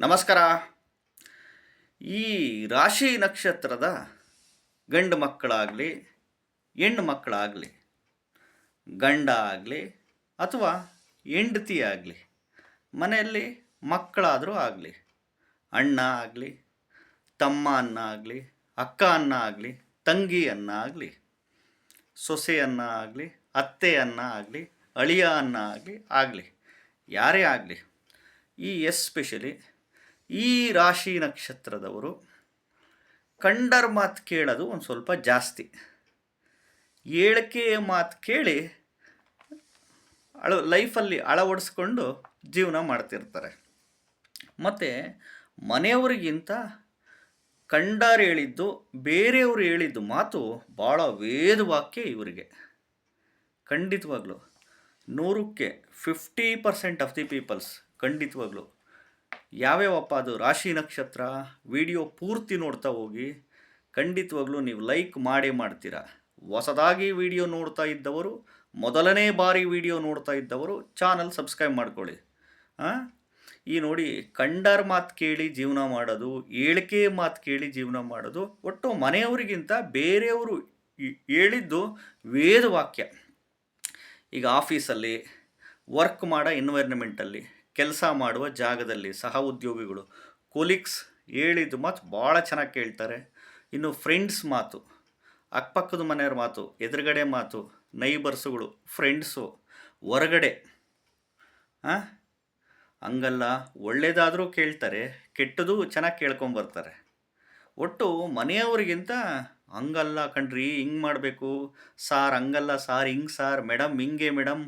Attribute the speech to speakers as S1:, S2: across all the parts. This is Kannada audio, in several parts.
S1: ನಮಸ್ಕಾರ. ಈ ರಾಶಿ ನಕ್ಷತ್ರದ ಗಂಡು ಮಕ್ಕಳಾಗಲಿ, ಹೆಣ್ಣು ಮಕ್ಕಳಾಗಲಿ, ಗಂಡ ಆಗಲಿ ಅಥವಾ ಹೆಂಡತಿ ಆಗಲಿ, ಮನೆಯಲ್ಲಿ ಮಕ್ಕಳಾದರೂ ಆಗಲಿ, ಅಣ್ಣ ಆಗಲಿ, ತಮ್ಮ ಅನ್ನ ಆಗಲಿ, ಅಕ್ಕ ಅನ್ನ ಆಗಲಿ, ತಂಗಿ ಅನ್ನ ಆಗಲಿ ಸೊಸೆಯನ್ನ ಆಗಲಿ, ಅತ್ತೆ ಅನ್ನ ಆಗಲಿ, ಅಳಿಯ ಅನ್ನ ಆಗಲಿ ಆಗಲಿ, ಯಾರೇ ಆಗಲಿ, ಈ ಎಸ್ಪೆಷಲಿ ಈ ರಾಶಿ ನಕ್ಷತ್ರದವರು ಕಂಡರ್ ಮಾತು ಕೇಳೋದು ಒಂದು ಸ್ವಲ್ಪ ಜಾಸ್ತಿ. ಹೇಳಿಕೆಯ ಮಾತು ಕೇಳಿ ಅಳ ಲೈಫಲ್ಲಿ ಅಳವಡಿಸ್ಕೊಂಡು ಜೀವನ ಮಾಡ್ತಿರ್ತಾರೆ. ಮತ್ತು ಮನೆಯವರಿಗಿಂತ ಕಂಡಾರು ಹೇಳಿದ್ದು, ಬೇರೆಯವರು ಹೇಳಿದ್ದು ಮಾತು ಭಾಳ ವೇದವಾಕ್ಯ ಇವರಿಗೆ. ಖಂಡಿತವಾಗ್ಲೂ ನೂರಕ್ಕೆ fifty percent of the peoples ಖಂಡಿತವಾಗ್ಲೂ ಯಾವ್ಯಾವಪ್ಪ ಅದು ರಾಶಿ ನಕ್ಷತ್ರ? ವಿಡಿಯೋ ಪೂರ್ತಿ ನೋಡ್ತಾ ಹೋಗಿ. ಖಂಡಿತವಾಗ್ಲೂ ನೀವು ಲೈಕ್ ಮಾಡೇ ಮಾಡ್ತೀರಾ. ಹೊಸದಾಗಿ ವಿಡಿಯೋ ನೋಡ್ತಾ ಇದ್ದವರು, ಮೊದಲನೇ ಬಾರಿ ವಿಡಿಯೋ ನೋಡ್ತಾ ಇದ್ದವರು ಚಾನಲ್ ಸಬ್ಸ್ಕ್ರೈಬ್ ಮಾಡ್ಕೊಳ್ಳಿ. ಹಾಂ ಈ ನೋಡಿ ಕಂಡರ್ ಮಾತು ಕೇಳಿ ಜೀವನ ಮಾಡೋದು ಹೇಳಿಕೆ ಮಾತು ಕೇಳಿ ಜೀವನ ಮಾಡೋದು, ಒಟ್ಟು ಮನೆಯವರಿಗಿಂತ ಬೇರೆಯವರು ಹೇಳಿದ್ದು ವೇದವಾಕ್ಯ. ಈಗ ಆಫೀಸಲ್ಲಿ, ವರ್ಕ್ ಮಾಡೋ ಎನ್ವೈರ್ನಮೆಂಟಲ್ಲಿ ಕೆಲಸ ಮಾಡುವ ಜಾಗದಲ್ಲಿ ಸಹ ಉದ್ಯೋಗಿಗಳು. ಕೊಲೀಗ್ಸ್ ಹೇಳಿದ ಮಾತು ಭಾಳ ಚೆನ್ನಾಗಿ ಕೇಳ್ತಾರೆ. ಇನ್ನು ಫ್ರೆಂಡ್ಸ್ ಮಾತು, ಅಕ್ಕಪಕ್ಕದ ಮನೆಯವ್ರ ಮಾತು, ಎದುರುಗಡೆ ಮಾತು ನೈಬರ್ಸುಗಳು ಫ್ರೆಂಡ್ಸು ಹೊರಗಡೆ ಹಾಂ ಹಂಗಲ್ಲ, ಒಳ್ಳೇದಾದರೂ ಕೇಳ್ತಾರೆ ಕೆಟ್ಟದು ಚೆನ್ನಾಗಿ ಕೇಳ್ಕೊಂಬರ್ತಾರೆ ಒಟ್ಟು ಮನೆಯವರಿಗಿಂತ ಹಂಗಲ್ಲ ಕಣ್ರಿ, ಹಿಂಗೆ ಮಾಡಬೇಕು, ಸಾರ್ ಹಂಗಲ್ಲ, ಸಾರ್ ಹಿಂಗೆ ಸಾರ್, ಮೇಡಮ್ ಹಿಂಗೆ ಮೇಡಮ್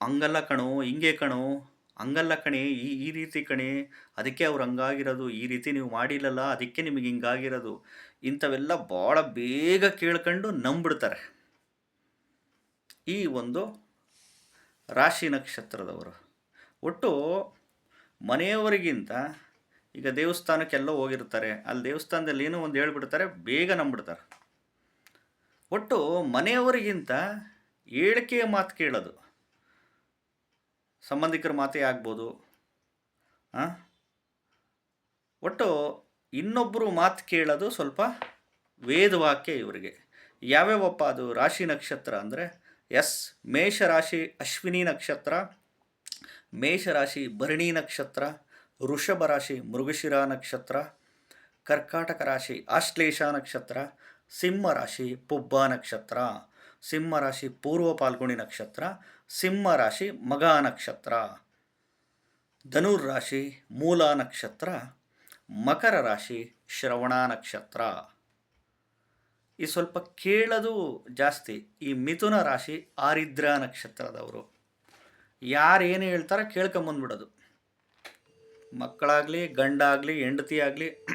S1: ಹಂಗಲ್ಲ ಕಣೋ, ಹಿಂಗೆ ಕಣೋ, ಹಂಗಲ್ಲ ಕಣೆ, ಈ ಈ ರೀತಿ ಕಣೆ, ಅದಕ್ಕೆ ಅವ್ರು ಹಂಗಾಗಿರೋದು, ಈ ರೀತಿ ನೀವು ಮಾಡಿಲ್ಲಲ್ಲ, ಅದಕ್ಕೆ ನಿಮಗೆ ಹಿಂಗಾಗಿರೋದು, ಇಂಥವೆಲ್ಲ ಭಾಳ ಬೇಗ ಕೇಳ್ಕೊಂಡು ನಂಬಿಡ್ತಾರೆ. ಈ ಒಂದು ರಾಶಿ ನಕ್ಷತ್ರದವರು. ಒಟ್ಟು ಮನೆಯವರಿಗಿಂತ ಈಗ ದೇವಸ್ಥಾನಕ್ಕೆಲ್ಲ ಹೋಗಿರ್ತಾರೆ, ಅಲ್ಲಿ ದೇವಸ್ಥಾನದಲ್ಲಿ ಏನೋ ಒಂದು ಹೇಳ್ಬಿಡ್ತಾರೆ, ಬೇಗ ನಂಬಿಡ್ತಾರೆ. ಒಟ್ಟು ಮನೆಯವರಿಗಿಂತ ಹೇಳಿಕೆಯ ಮಾತು ಕೇಳೋದು. ಸಂಬಂಧಿಕರ ಮಾತೇ ಆಗ್ಬೋದು. ಹಾಂ ಒಟ್ಟು ಇನ್ನೊಬ್ಬರು ಮಾತು ಕೇಳೋದು ಸ್ವಲ್ಪ ವೇದವಾಕ್ಯ ಇವರಿಗೆ. ಯಾವ್ಯಾವಪ್ಪ ಅದು ರಾಶಿ ನಕ್ಷತ್ರ ಅಂದರೆ ಎಸ್, ಮೇಷರಾಶಿ ಅಶ್ವಿನಿ ನಕ್ಷತ್ರ, ಮೇಷರಾಶಿ ಭರಣಿ ನಕ್ಷತ್ರ, ವೃಷಭ ರಾಶಿ ಮೃಗಶಿರ ನಕ್ಷತ್ರ, ಕರ್ಕಾಟಕ ರಾಶಿ ಆಶ್ಲೇಷ ನಕ್ಷತ್ರ, ಸಿಂಹ ರಾಶಿ ಪುಬ್ಬ ನಕ್ಷತ್ರ. ಸಿಂಹ ರಾಶಿ ಪೂರ್ವ ಪಾಲ್ಗುಣಿ ನಕ್ಷತ್ರ, ಸಿಂಹ ರಾಶಿ ಮಗ ನಕ್ಷತ್ರ. ಧನುರ್ ರಾಶಿ ಮೂಲ ನಕ್ಷತ್ರ, ಮಕರ ರಾಶಿ ಶ್ರವಣ ನಕ್ಷತ್ರ. ಈ ಸ್ವಲ್ಪ ಕೇಳೋದು ಜಾಸ್ತಿ. ಈ ಮಿಥುನ ರಾಶಿ ಆರಿದ್ರ ನಕ್ಷತ್ರದವರು. ಯಾರೇನು ಹೇಳ್ತಾರೋ ಕೇಳ್ಕೊಂಬಂದ್ಬಿಡೋದು ಮಕ್ಕಳಾಗಲಿ, ಗಂಡಾಗಲಿ, ಹೆಂಡತಿ ಆಗಲಿ,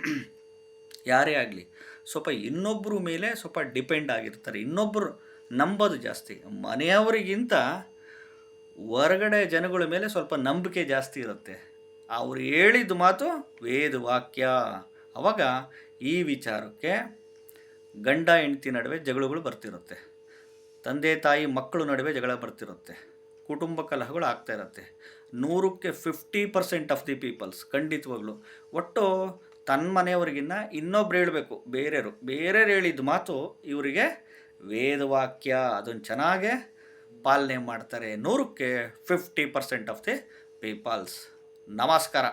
S1: ಯಾರೇ ಆಗಲಿ, ಸ್ವಲ್ಪ ಇನ್ನೊಬ್ಬರ ಮೇಲೆ ಸ್ವಲ್ಪ ಡಿಪೆಂಡ್ ಆಗಿರ್ತಾರೆ. ಇನ್ನೊಬ್ಬರು ನಂಬೋದು ಜಾಸ್ತಿ. ಮನೆಯವರಿಗಿಂತ ಹೊರಗಡೆ ಜನಗಳ ಮೇಲೆ ಸ್ವಲ್ಪ ನಂಬಿಕೆ ಜಾಸ್ತಿ ಇರುತ್ತೆ. ಅವರು ಹೇಳಿದ ಮಾತು ವೇದ ವಾಕ್ಯ. ಅವಾಗ ಈ ವಿಚಾರಕ್ಕೆ ಗಂಡ, ಹೆಂಡತಿ ನಡುವೆ ಜಗಳಗಳು ಬರ್ತಿರುತ್ತೆ. ತಂದೆ, ತಾಯಿ, ಮಕ್ಕಳು ನಡುವೆ ಜಗಳ ಬರ್ತಿರುತ್ತೆ. ಕುಟುಂಬ ಕಲಹಗಳು ಆಗ್ತಾ ಇರುತ್ತೆ. ನೂರಕ್ಕೆ fifty percent of the peoples ಖಂಡಿತವಾಗ್ಲು. ಒಟ್ಟು ತನ್ನ ಮನೆಯವರಿಗಿನ್ನ ಇನ್ನೊಬ್ರು ಹೇಳಬೇಕು, ಬೇರೆಯವರು. ಬೇರೆಯವ್ರು ಹೇಳಿದ ಮಾತು ಇವರಿಗೆ ವೇದವಾಕ್ಯ ಅದನ್ನು ಚೆನ್ನಾಗೇ ಪಾಲನೆ ಮಾಡ್ತಾರೆ ನೂರಕ್ಕೆ fifty percent of the peoples ನಮಸ್ಕಾರ.